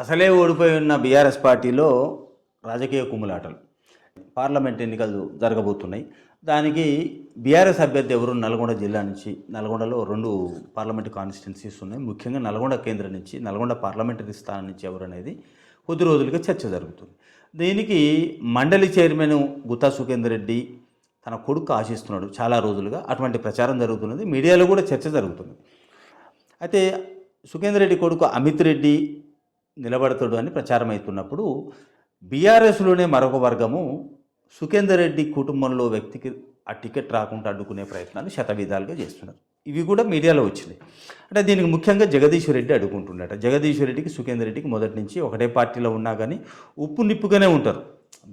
అసలే ఓడిపోయి ఉన్న బీఆర్ఎస్ పార్టీలో రాజకీయ కుమ్ములాటలు. పార్లమెంట్ ఎన్నికలు జరగబోతున్నాయి. దానికి బీఆర్ఎస్ అభ్యర్థి ఎవరు? నల్గొండ జిల్లా నుంచి. నల్గొండలో రెండు పార్లమెంట్ కాన్స్టిట్యున్సీస్ ఉన్నాయి. ముఖ్యంగా నల్గొండ కేంద్రం నుంచి నల్గొండ పార్లమెంటరీ స్థానం నుంచి ఎవరు అనేది కొద్ది రోజులుగా చర్చ జరుగుతుంది. దీనికి మండలి చైర్మన్ గుత్తా సుఖేందర్ రెడ్డి తన కొడుకు ఆశిస్తున్నాడు. చాలా రోజులుగా అటువంటి ప్రచారం జరుగుతున్నది. మీడియాలో కూడా చర్చ జరుగుతుంది. అయితే సుఖేందర్ రెడ్డి కొడుకు అమిత్ రెడ్డి నిలబడతాడు అని ప్రచారం అవుతున్నప్పుడు బీఆర్ఎస్లోనే మరొక వర్గము సుఖేందర్ రెడ్డి కుటుంబంలో వ్యక్తికి ఆ టికెట్ రాకుండా అడ్డుకునే ప్రయత్నాలు శతవిధాలుగా చేస్తున్నారు. ఇవి కూడా మీడియాలో వచ్చినాయి. అంటే దీనికి ముఖ్యంగా జగదీశ్వర్ రెడ్డి అడుగుంటున్నట జగదీశ్వర్ రెడ్డికి సుఖేందర్ రెడ్డికి మొదటి నుంచి ఒకటే పార్టీలో ఉన్నా కానీ ఉప్పు నిప్పుగానే ఉంటారు.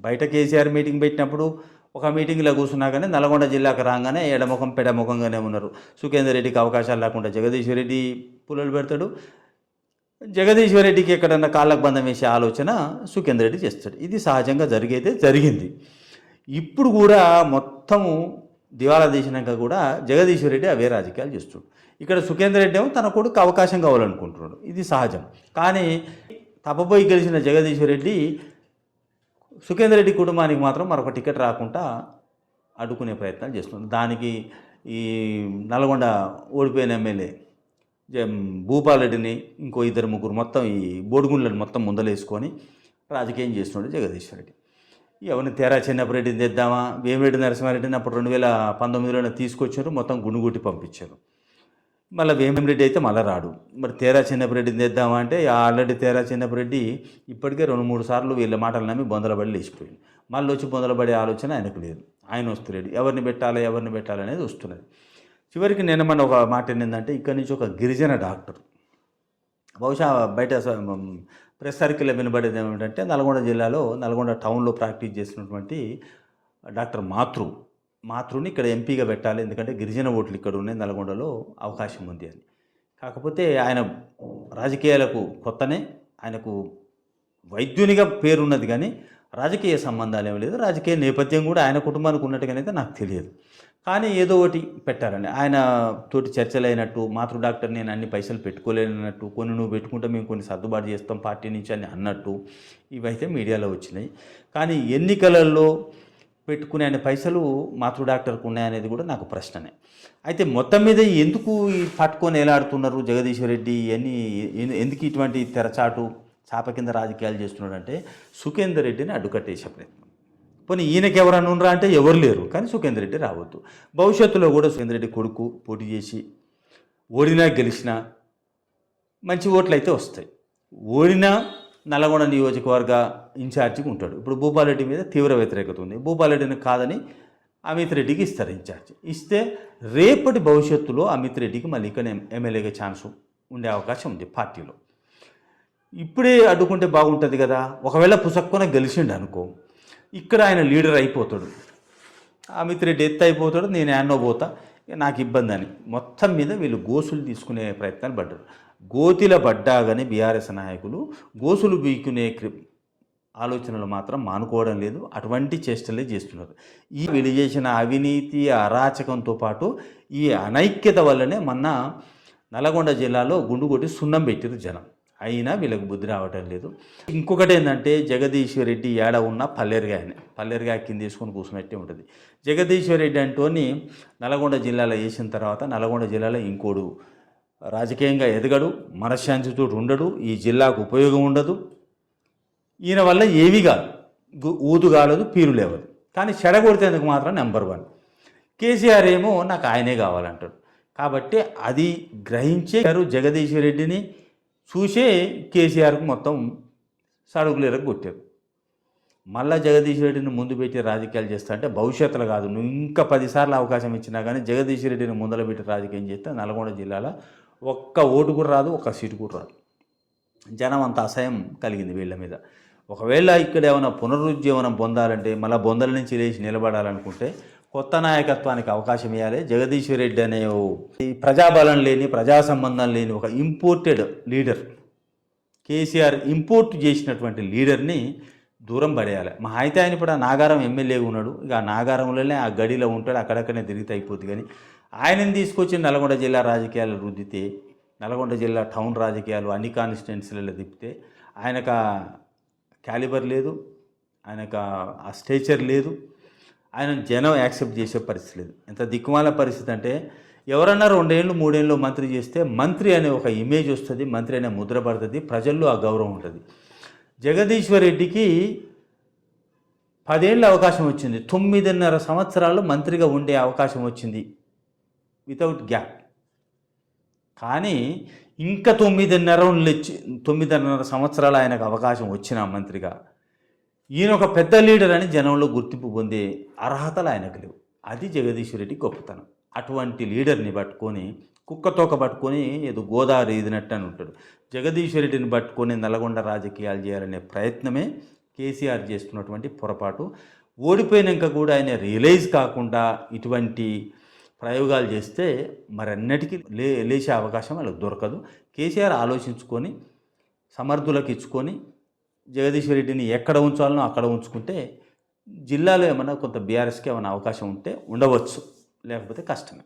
బయట కేసీఆర్ మీటింగ్ పెట్టినప్పుడు ఒక మీటింగ్లో కూర్చున్నా కానీ నల్గొండ జిల్లాకు రాగానే ఎడముఖం పెడముఖంగానే ఉన్నారు. సుఖేందర్ రెడ్డికి అవకాశాలు లేకుండా జగదీశ్వర రెడ్డి పుల్లలు పెడతాడు. జగదీశ్వరరెడ్డికి ఎక్కడన్నా కాళ్ళకు బంధం వేసే ఆలోచన సుఖేందర్ రెడ్డి చేస్తాడు. ఇది సహజంగా జరిగైతే జరిగింది. ఇప్పుడు కూడా మొత్తము దివాలా తీసినాక కూడా జగదీశ్వరరెడ్డి అవే రాజకీయాలు చేస్తాడు ఇక్కడ సుఖేందర్ రెడ్డి ఏమో తన కొడుకు అవకాశం కావాలనుకుంటున్నాడు. ఇది సహజం. కానీ తప్పపోయి గెలిచిన జగదీశ్వరరెడ్డి సుఖేందర్ రెడ్డి కుటుంబానికి మాత్రం మరొక టికెట్ రాకుండా అడ్డుకునే ప్రయత్నాలు చేస్తున్నాడు. దానికి ఈ నల్గొండ ఓడిపోయిన ఎమ్మెల్యే భూపాలరెడ్డిని ఇంకో ఇద్దరు ముగ్గురు మొత్తం ఈ బోడిగుండ్లను మొత్తం ముందలేసుకొని రాజకీయం చేస్తున్నాడు జగదీశ్వర్ రెడ్డి ఎవరిని తేరా చిన్నప్పరెడ్డిని తెద్దామా? వేమిరెడ్డి నరసింహారెడ్డిని అప్పుడు రెండు వేల పంతొమ్మిదిలోనే తీసుకొచ్చారు మొత్తం గుండుగుట్టి పంపించారు. మళ్ళీ వేమిరెడ్డి అయితే మళ్ళీ రాడు. మరి తేరా చిన్నప్పరెడ్డిని తెద్దామా అంటే ఆల్రెడీ తేరా చిన్నప్పరెడ్డి ఇప్పటికే రెండు మూడు సార్లు వీళ్ళ మాటలు నమ్మి బొందలబడి లేచిపోయింది మళ్ళీ వచ్చి బొందలబడే ఆలోచన ఆయనకు లేదు. ఆయన వస్తలేడు. ఎవరిని పెట్టాలి ఎవరిని పెట్టాలి అనేది వస్తున్నది. చివరికి నేను మన ఒక మాట ఏంటంటే ఇక్కడి నుంచి ఒక గిరిజన డాక్టర్ బహుశా బయట ప్రెస్ సర్కిల్లో వినబడేది ఏమిటంటే నల్గొండ జిల్లాలో నల్గొండ టౌన్లో ప్రాక్టీస్ చేసినటువంటి డాక్టర్ మాతృ మాతృని ఇక్కడ ఎంపీగా పెట్టాలి. ఎందుకంటే గిరిజన ఓట్లు ఇక్కడ ఉన్నాయి నల్గొండలో అవకాశం ఉంది అని. కాకపోతే ఆయన రాజకీయాలకు కొత్తనే ఆయనకు వైద్యునిగా పేరున్నది కానీ రాజకీయ సంబంధాలు ఏమి లేదు. రాజకీయ నేపథ్యం కూడా ఆయన కుటుంబానికి ఉన్నట్టుగానైతే నాకు తెలియదు. కానీ ఏదో ఒకటి పెట్టారండి. ఆయన తోటి చర్చలైనట్టు మాతృ డాక్టర్ నేను అన్ని పైసలు పెట్టుకోలేనట్టు కొన్ని నువ్వు పెట్టుకుంటే మేము కొన్ని సర్దుబాటు చేస్తాం పార్టీ నుంచి అని అన్నట్టు ఇవైతే మీడియాలో వచ్చినాయి. కానీ ఎన్నికలలో పెట్టుకునే అనే పైసలు మాతృ డాక్టర్కు ఉన్నాయనేది కూడా నాకు ప్రశ్ననే. అయితే మొత్తం మీద ఎందుకు ఈ పట్టుకొని ఎలాడుతున్నారు జగదీశ్వర్ రెడ్డి? ఇవన్నీ ఎందుకు ఇటువంటి తెరచాటు చాప కింద రాజకీయాలు చేస్తున్నాడంటే సుఖేందర్ రెడ్డిని అడ్డుకట్టేసే ప్రయత్నం. పోనీ ఈయనకి ఎవరన్నా ఉండరా అంటే ఎవరు లేరు. కానీ సుఖేందర్ రెడ్డి రావద్దు. భవిష్యత్తులో కూడా సుఖేందర్ రెడ్డి కొడుకు పోటీ చేసి ఓడినా గెలిచినా మంచి ఓట్లు అయితే వస్తాయి. ఓడినా నల్గొండ నియోజకవర్గ ఇన్ఛార్జిగా ఉంటాడు. ఇప్పుడు భూపాలరెడ్డి మీద తీవ్ర వ్యతిరేకత ఉంది. భూపాలరెడ్డిని కాదని అమిత్ రెడ్డికి ఇస్తారు ఇన్ఛార్జ్. ఇస్తే రేపటి భవిష్యత్తులో అమిత్ రెడ్డికి మళ్ళీ ఇక్కడ ఎం- ఎమ్మెల్యేగా ఛాన్స్ ఉండే అవకాశం ఉంది పార్టీలో. ఇప్పుడే అడ్డుకుంటే బాగుంటుంది కదా. ఒకవేళ పుసక్కున గెలిచిండు అనుకో ఇక్కడ ఆయన లీడర్ అయిపోతాడు. అమిత్ రెడ్డి ఎత్తు అయిపోతాడు నేను యాన్నో పోతా నాకు ఇబ్బంది అని. మొత్తం మీద వీళ్ళు గోసులు తీసుకునే ప్రయత్నాలు పడ్డారు. గోతిల పడ్డాగానే బీఆర్ఎస్ నాయకులు గోసులు బీకునే క్రి- ఆలోచనలు మాత్రం మానుకోవడం లేదు అటువంటి చేష్టలే చేస్తున్నారు. ఈ వీళ్ళు చేసిన అవినీతి అరాచకంతో పాటు ఈ అనైక్యత వల్లనే మొన్న నల్గొండ జిల్లాలో గుండు కొట్టి సున్నం పెట్టారు జనం. అయినా వీళ్ళకి బుద్ధి రావటం లేదు. ఇంకొకటి ఏంటంటే జగదీశ్వర రెడ్డి ఏడ ఉన్న పల్లెరుగాయని. పల్లెరుగా కింద తీసుకొని కూర్చున్నట్టే ఉంటుంది. జగదీశ్వర రెడ్డి అంటోని నల్గొండ జిల్లాలో వేసిన తర్వాత నల్గొండ జిల్లాలో ఇంకోడు రాజకీయంగా ఎదగడు మనశ్శాంతితో ఉండడు ఈ జిల్లాకు ఉపయోగం ఉండదు. ఈయన వల్ల ఏవి కాదు. ఊదు కాలదు పీరు లేవదు. కానీ చెడగొడితేందుకు మాత్రం నెంబర్ వన్. కేసీఆర్ ఏమో నాకు ఆయనే కావాలంటాడు. కాబట్టి అది గ్రహించే గారు జగదీశ్వర్ రెడ్డిని చూసే కేసీఆర్కు మొత్తం సడుగులేరకు కొట్టారు మళ్ళా జగదీష్ రెడ్డిని ముందు పెట్టి రాజకీయాలు చేస్తా అంటే భవిష్యత్తులో కాదు. నువ్వు ఇంకా పదిసార్లు అవకాశం ఇచ్చినా కానీ జగదీష్ రెడ్డిని ముందర పెట్టి రాజకీయం చేస్తే నల్గొండ జిల్లాలో ఒక్క ఓటు కూడా రాదు ఒక్క సీటు కూడా రాదు. జనం అంత అసహ్యం కలిగింది వీళ్ళ మీద. ఒకవేళ ఇక్కడ ఏమైనా పునరుజ్జీవనం పొందాలంటే మళ్ళీ బొందల నుంచి లేచి నిలబడాలనుకుంటే కొత్త నాయకత్వానికి అవకాశం ఇవ్వాలి జగదీశ్వర్ రెడ్డి అనే ఈ ప్రజాబలం లేని ప్రజా సంబంధం లేని ఒక ఇంపోర్టెడ్ లీడర్ కేసీఆర్ ఇంపోర్ట్ చేసినటువంటి లీడర్ని దూరం పడేయాలి. మా అయితే ఆయన ఇప్పుడు ఆ నాగారం ఎమ్మెల్యే ఉన్నాడు. ఇక ఆ నాగారంలోనే ఆ గడిలో ఉంటాడు. అక్కడక్కడనే తిరిగితే అయిపోద్ది కానీ ఆయనని తీసుకొచ్చి నల్గొండ జిల్లా రాజకీయాలు రుద్దితే నల్గొండ జిల్లా టౌన్ రాజకీయాలు అన్ని కాన్స్టిట్యున్సీలలో తిప్పితే ఆయనకు క్యాలిబర్ లేదు. ఆయనకు ఆ స్టేచర్ లేదు. ఆయన జనం యాక్సెప్ట్ చేసే పరిస్థితి లేదు. ఎంత దిక్కుమాల పరిస్థితి అంటే ఎవరన్నా రెండేళ్ళు మూడేళ్ళు మంత్రి చేస్తే మంత్రి అనే ఒక ఇమేజ్ వస్తుంది మంత్రి అనే ముద్ర పడుతుంది ప్రజల్లో ఆ గౌరవం ఉంటుంది. జగదీశ్వర్ రెడ్డికి పదేళ్ళ అవకాశం వచ్చింది. తొమ్మిదిన్నర సంవత్సరాలు మంత్రిగా ఉండే అవకాశం వచ్చింది. వితౌట్ గ్యాప్ కానీ ఇంకా తొమ్మిదిన్నర వచ్చి తొమ్మిదిన్నర సంవత్సరాలు ఆయనకు అవకాశం వచ్చిన మంత్రిగా. ఈయన ఒక పెద్ద లీడర్ అని జనంలో గుర్తింపు పొందే అర్హతలు ఆయనకు లేవు అది జగదీశ్వరి రెడ్డి గొప్పతనం. అటువంటి లీడర్ని పట్టుకొని కుక్కతోక పట్టుకొని ఏదో గోదావరి ఇదినట్టు అని ఉంటాడు. జగదీశ్వర్ రెడ్డిని పట్టుకొని నల్గొండ రాజకీయాలు చేయాలనే ప్రయత్నమే కేసీఆర్ చేస్తున్నటువంటి పొరపాటు. ఓడిపోయినాక కూడా ఆయన రియలైజ్ కాకుండా ఇటువంటి ప్రయోగాలు చేస్తే మరన్నిటికీ లే లేచే అవకాశం వాళ్ళకి దొరకదు. కేసీఆర్ ఆలోచించుకొని సమర్థులకు ఇచ్చుకొని జగదీశ్వరి రెడ్డిని ఎక్కడ ఉంచాలనో అక్కడ ఉంచుకుంటే జిల్లాలో ఏమైనా కొంత బీఆర్ఎస్కి ఏమైనా అవకాశం ఉంటే ఉండవచ్చు. లేకపోతే కష్టమే.